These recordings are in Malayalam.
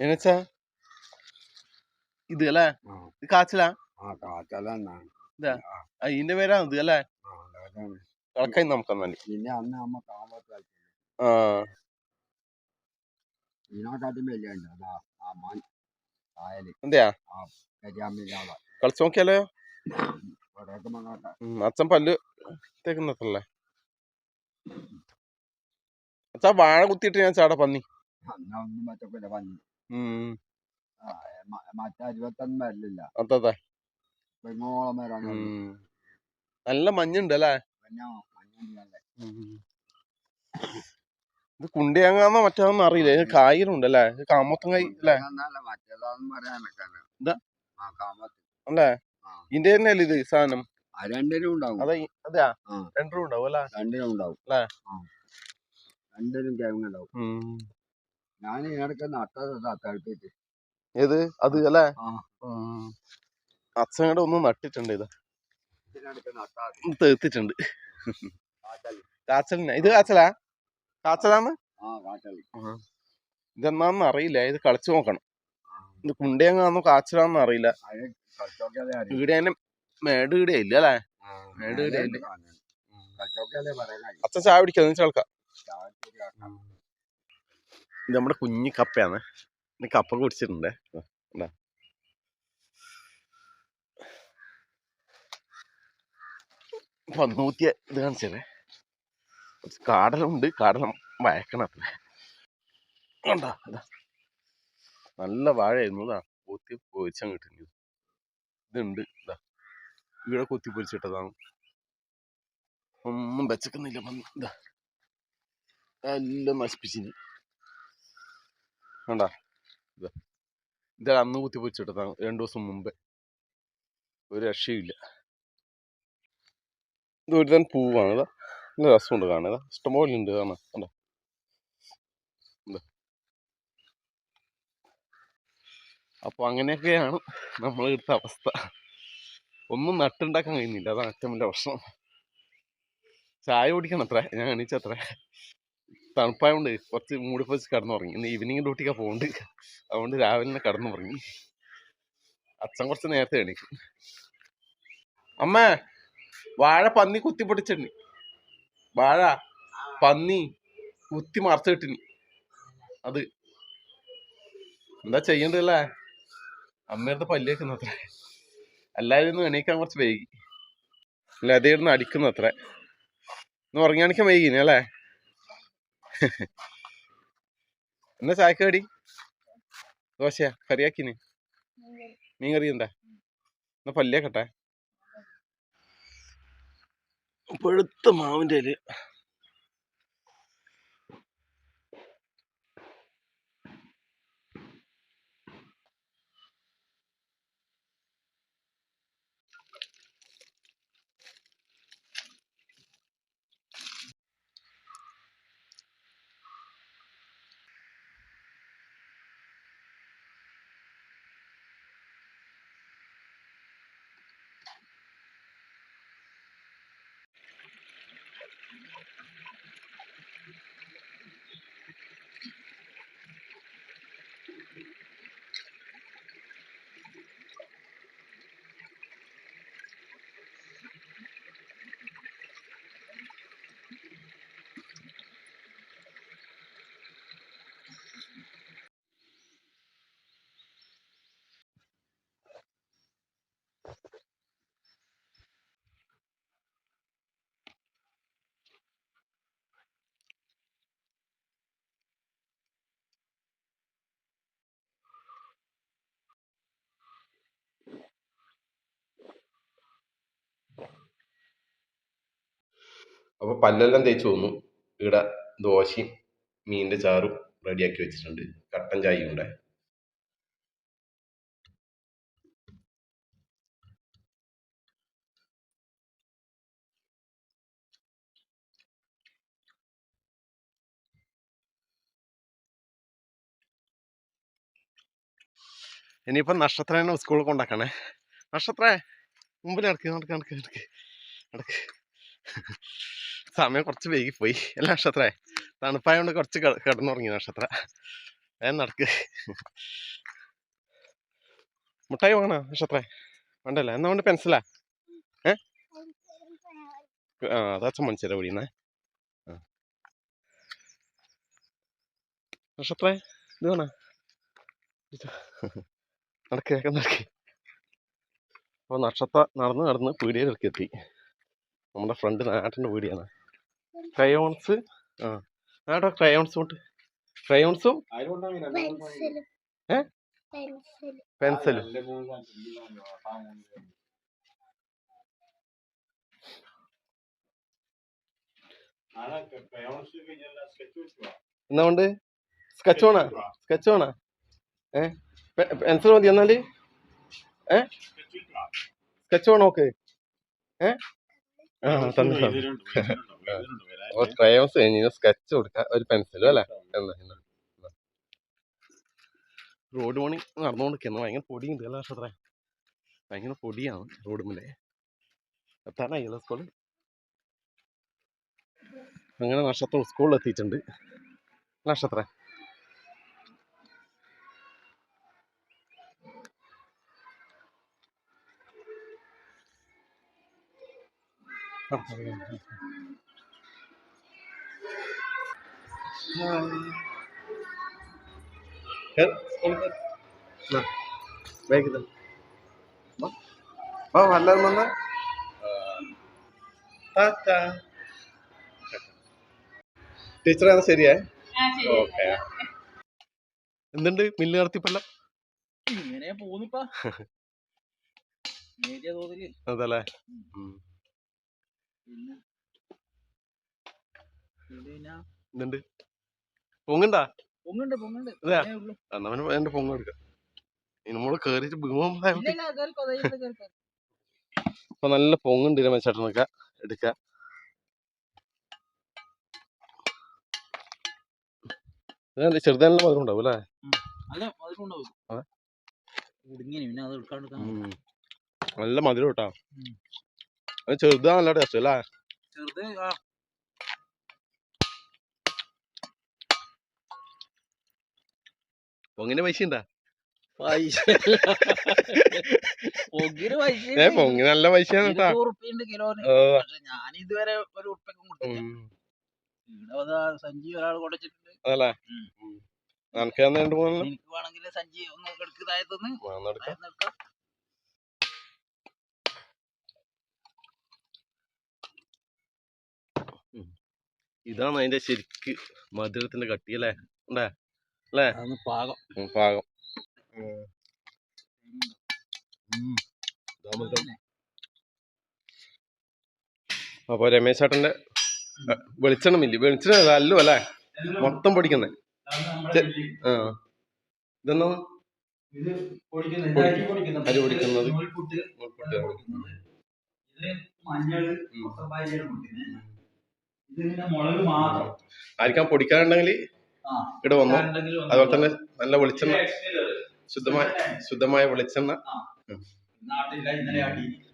എന്നുവെച്ചാ ഇത് അല്ലേ? ഇത് കാച്ചിലാ? ഇതിന്റെ പേരാ ഇത് അല്ലേ? കളക്കായി നമുക്കെന്നാൽ പിന്നെ അന്ന് കാമത്ത് ആ. കളിച്ചു നോക്കിയാലോ? അച്ഛൻ പല്ല് തേക്കുന്നത്രല്ലേ? അച്ഛാ വാഴ കുത്തിയിട്ട് ഞാൻ ചാടാ പന്നി. അന്ന് മറ്റേ വരലില്ല പെങ്ങോളം നല്ല മഞ്ഞുണ്ട് അല്ലേ ഇത് കുണ്ടിയാങ്ങാന്ന മറ്റാന്നോ അറിയില്ല. ഇത് കായലുണ്ട് അല്ലേ ഇത് കാമത്തം കായ് അല്ലേ? അല്ലേ. ഇതിന്റെ തന്നെ ഇത് സാധനം? രണ്ടിനും ഉണ്ടാവും. അതെ അതെയാ? ആ. രണ്ടും ഉണ്ടാവും അല്ലേ? രണ്ടിനും ഉണ്ടാവും. അല്ലേ? രണ്ടിനും കിഴങ്ങ് ഉണ്ടാവും. ഉം. ഞാൻ ഇടയ്ക്ക് നട്ടതാ ഏത്? അത് അല്ലേ. അച്ഛനോട് ഒന്ന് നട്ടിട്ടുണ്ട് ഇത്. തീർത്തിട്ടുണ്ട് കാച്ചലിനാ ഇത് കാച്ചലാ? കാച്ചലാന്ന്? ഇതെന്നാന്ന് അറിയില്ല. ഇത് കളിച്ചു നോക്കണം. ഇത് കുണ്ടിയങ്ങാന്നോ കാച്ചലാന്നോ അറിയില്ല. ഇവിടെ തന്നെ മേട് ഇവിടെ ഇല്ല അല്ലേ? മേട് ഇവിടെ ഇല്ല. അച്ഛൻ ചായ പിടിക്കാം വെച്ചാൽ കഴിയും ഇത് നമ്മുടെ കുഞ്ഞു കപ്പയാണ്. ഇത് കപ്പ കുടിച്ചിട്ടുണ്ട്. പന്നൂത്തിയ ഇത്. കാണിച്ചേ കാടലുണ്ട്. കാടലം വയക്കണം അത്ര കണ്ടാ? നല്ല വാഴയായിരുന്നു. ഇതാ. കൊത്തി പൊരിച്ചാൽ കിട്ടുന്നത് ഇതുണ്ട്. ഇതാ. ഇവിടെ കൊത്തി പൊരിച്ചിട്ടതാണ്. ഒന്നും വെച്ചക്കുന്നില്ല. ഇതാ. എല്ലാം നശിപ്പിച്ചിന്. കണ്ടാ? ഇതാ അന്ന് കുത്തി പൊരിച്ചിട്ടതാണ് രണ്ടു ദിവസം മുമ്പേ. ഒരു രക്ഷയില്ല ഇത് ഒരു തന്നെ പൂവാണ്. ഇതാ നല്ല രസമുണ്ട് കാണാൻ. ഇതാ ഇഷ്ടംപോലെ ഉണ്ട്. കാണാൻ കണ്ടോ? അപ്പോൾ അങ്ങനെയൊക്കെയാണ് നമ്മൾ എടുത്ത അവസ്ഥ. ഒന്നും നട്ടുണ്ടാക്കാൻ കഴിയുന്നില്ല. അതാണ് ഏറ്റവും വലിയ പ്രശ്നം. ചായ കുടിക്കണം അത്ര ഞാൻ എണീച്ചത്ര? തണുപ്പായതുകൊണ്ട് കുറച്ച് മൂടി പൊച്ച് കിടന്നുറങ്ങി. ഇന്ന് ഈവനിങ് ഡ്യൂട്ടിക്കാണ് പോകുന്നുണ്ട് അതുകൊണ്ട് രാവിലെ തന്നെ കിടന്നുറങ്ങി. അച്ഛൻ കുറച്ച് നേരത്തെ എണീക്കും. അമ്മ വാഴ പന്നി കുത്തി പൊട്ടിച്ചിട്ടുണ്ട് വാഴ പന്നി കുത്തി മറച്ചിട്ടിനി അത്. എന്താ ചെയ്യണ്ടല്ലേ അമ്മയുടെ പല്ലേക്കുന്ന അത്ര എല്ലാവരും എണീക്കാൻ കുറച്ച് വൈകി. അല്ല അതേ ഇരുന്ന് അടിക്കുന്ന അത്ര ഇന്ന് ഉറങ്ങിയാണിക്കാൻ വൈകിനെ അല്ലേ? എന്നാ ചായക്ക് കടി ദോശയാ? കറിയാക്കിന്? മീൻ കറി എന്താ എന്നാ പല്ലിയാക്കട്ടെ പഴുത്ത മാവിന്റെ ഇല. അപ്പോൾ പല്ലെല്ലാം തേച്ച് വന്നു ഇവിടെ ദോശയും മീനിന്റെ ചാറും റെഡിയാക്കി വെച്ചിട്ടുണ്ട്. കട്ടൻ ചായയും ഉണ്ട് ഇനിയിപ്പം നക്ഷത്രനെ സ്കൂളിൽ കൊണ്ടാക്കണേ നക്ഷത്രേ മുമ്പിൽ നടക്ക് നടക്ക് നടക്ക് നടക്ക് നടക്ക്. സമയം കുറച്ച് വൈകിപ്പോയി. അല്ല നക്ഷത്രേ. തണുപ്പായതുകൊണ്ട് കുറച്ച് കിട- കിടന്നുറങ്ങി നക്ഷത്ര. വേഗം നടക്ക്. മുട്ടായി വാങ്ങണോ നക്ഷത്ര? വേണ്ടല്ല? എന്നാ കൊണ്ട് പെൻസിലാ? ഏ? ആ അതാച്ച മനസ്സിലാ വിളിയുന്നേ നക്ഷത്ര ഇത് വേണോ? നടക്ക് നടക്ക്. അപ്പോൾ നക്ഷത്ര നടന്ന് നടന്ന് പീടികയിലേക്ക് എത്തി. നമ്മുടെ ഫ്രണ്ട് നാട്ടിന്റെ പീടിയാണ് ക്രയോൺസ് ആ. ആടോ ക്രയോൺസ് കൊണ്ട്. ക്രയോൺസും പെൻസിൽ ഏ? പെൻസിൽ പെൻസിലും. എന്നുണ്ട് സ്കെച്ച് ഓണാ സ്കെച്ച് ഓണാ വേണോ ഏ? പെൻസിൽ മതി എന്നാൽ. ഏ? സ്കെച്ച് വേണോ നോക്ക് ഏ? ക്രയോൺസ് കഴിഞ്ഞ് സ്കെച്ച് കൊടുക്കാം. ഒരു പെൻസിലും അല്ലേ? എന്നാ എന്നാ എന്നാ. റോഡ് പണി നടന്നുകൊണ്ടിരിക്കുന്നു ഭയങ്കര പൊടിയുണ്ട് അല്ല നക്ഷത്ര ഭയങ്കര പൊടിയാണ് റോഡ് മേലെ എത്താനായില്ല സ്കൂളിൽ അങ്ങനെ നക്ഷത്രം സ്കൂളിൽ എത്തിയിട്ടുണ്ട്. നക്ഷത്ര ടീച്ചറാണ് ശരിയേ ഓക്കെ എന്തുണ്ട് മില്ല് നടത്തിപ്പല്ലോ ഇങ്ങനെ പോന്നിപ്പാ അതല്ലേ? പൊങ്ങണ്ടാ പൊങ്ങുണ്ട് പൊങ്ങുണ്ട്. എന്നാ എന്റെ പൊങ്ങ എടുക്കാം. നമ്മൾ ധൈര്യത്തിൽ നല്ല പൊങ്ങുണ്ട് രമേശേട്ടനൊക്കെ എടുക്ക. ചെറുതാനുള്ള മധുരം ഉണ്ടാവും. അല്ലേ നല്ല മധുരം കേട്ടോ. അത് ചെറുതാ നല്ല ടേസ്റ്റ് അല്ലേ ചെറുത് ആ പൊങ്ങിന്റെ പൈസ ഉണ്ടാ പൈസ പൊങ്ങിന് പൈസ ഏ പൊങ്ങി നല്ല പൈസ ഉറുപ്പിണ്ട് കിലോന് പക്ഷെ ഞാൻ ഇതുവരെ ഒരു ഉറുപ്പൊക്കെ കൊടുത്തില്ല സഞ്ചി ഒരാൾ കൊടച്ചിട്ടുണ്ട് അതല്ലേ തന്നെ എനിക്ക് വേണമെങ്കിൽ സഞ്ചി ഒന്ന് എടുക്ക് താഴത്തുനിന്ന് വേണം എടുക്കാം താഴത്തുനിന്ന് എടുക്കാം ഇതാണ് അതിന്റെ ശരിക്ക് മധുരത്തിന്റെ കട്ടി അല്ലേ ഉണ്ടേ? അല്ലേ? പാകം. പാകം. അപ്പൊ രമേശ് ചേട്ടന്റെ വെളിച്ചെണ്ണമില്ല വെളിച്ചെണ്ണ അല്ലു അല്ലേ? മൊത്തം പൊടിക്കുന്നേ. ആ. ഇതെന്നാ അരി പൊടിക്കുന്നത്. നൂൽപുട്ട്. ഇത് മഞ്ഞൾ ഉം. മൊത്തപ്പാരിയാണ് പൊടിക്കുന്നത് ഇത് പിന്നെ മുളക് മാത്രം. ആയിരിക്കാം. പൊടിക്കാനുണ്ടെങ്കിൽ ആ ഇവിടെ വന്നു. അതുപോലെ തന്നെ നല്ല വെളിച്ചെണ്ണ. ശുദ്ധമായ ശുദ്ധമായ വെളിച്ചെണ്ണ.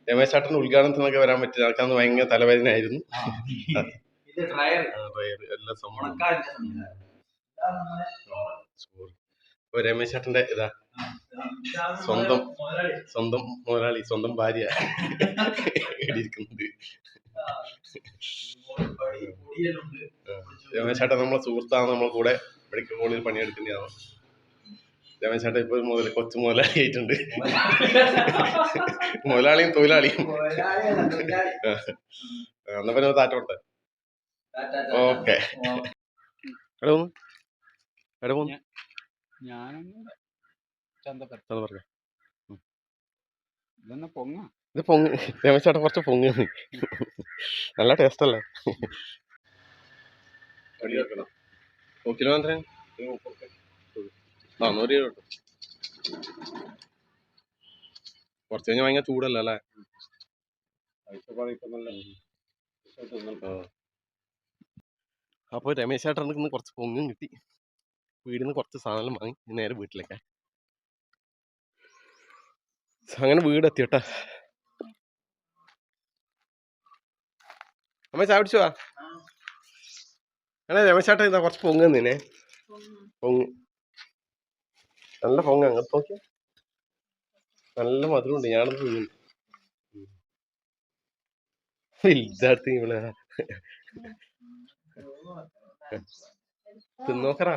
രമേശ് ചേട്ടൻ ഉദ്ഘാടനത്തിനൊക്കെ വരാൻ പറ്റില്ല. ആൾക്കാന്ന് ഭയങ്കര തലവേദന ആയിരുന്നു എല്ലാ സംഭവം രമേശ് ചേട്ടന്റെ ഇതാ സ്വന്തം. സ്വന്തം മുതലാളി സ്വന്തം ഭാര്യ ഇരിക്കുന്നത്. നമ്മളെ സുഹൃത്താണ് നമ്മളെ കൂടെ മെഡിക്കൽ കോളേജിൽ പണിയെടുക്കുന്നതാണ് രമേശ് ചേട്ടൻ ഇപ്പൊ മുതൽ കൊച്ചു മുതലാളി ആയിട്ടുണ്ട്. മുതലാളിയും തൊഴിലാളിയും. എന്നാ പിന്നെ താറ്റോട്ടെ ടാ, ടാ, ടാ. ഓക്കെ. എവിടെ പോന്നു എവിടെ പോന്നു ഞാനൊന്നും പറയാം. ഇതൊന്ന് പൊങ്ങ? ഇത് പൊങ്ങ്. രമേശ് ചേട്ടൻ കുറച്ച് പൊങ്ങ്. നല്ല ടേസ്റ്റ് അല്ലേ? കിലോ നാന്നൂറ് രൂപ കിട്ടും. കുറച്ച് കഴിഞ്ഞാൽ ഭയങ്കര ചൂടല്ലേ അല്ലേ? അപ്പോൾ രമേശ് ചേട്ടൻ കുറച്ച് പൊങ്ങും കിട്ടി. വീടിന്ന് കുറച്ച് സാധനം വാങ്ങി നേരെ വീട്ടിലേക്കാ. അങ്ങനെ വീടെത്തി കേട്ടാ അമ്മ ചായ പിടിച്ചു വാ അങ്ങനെ രമേശ് ചേട്ടൻ ഇതാ കുറച്ച് പൊങ്ങ് നിന്നെ. പൊങ്ങ്. നല്ല പൊങ്ങ അങ്ങോട്ട് നോക്കിയ. നല്ല മധുരമുണ്ട് ഞാനത് തിന്നു. വലുതായിട്ട് ഇവിടെ തിന്നോക്കറാ.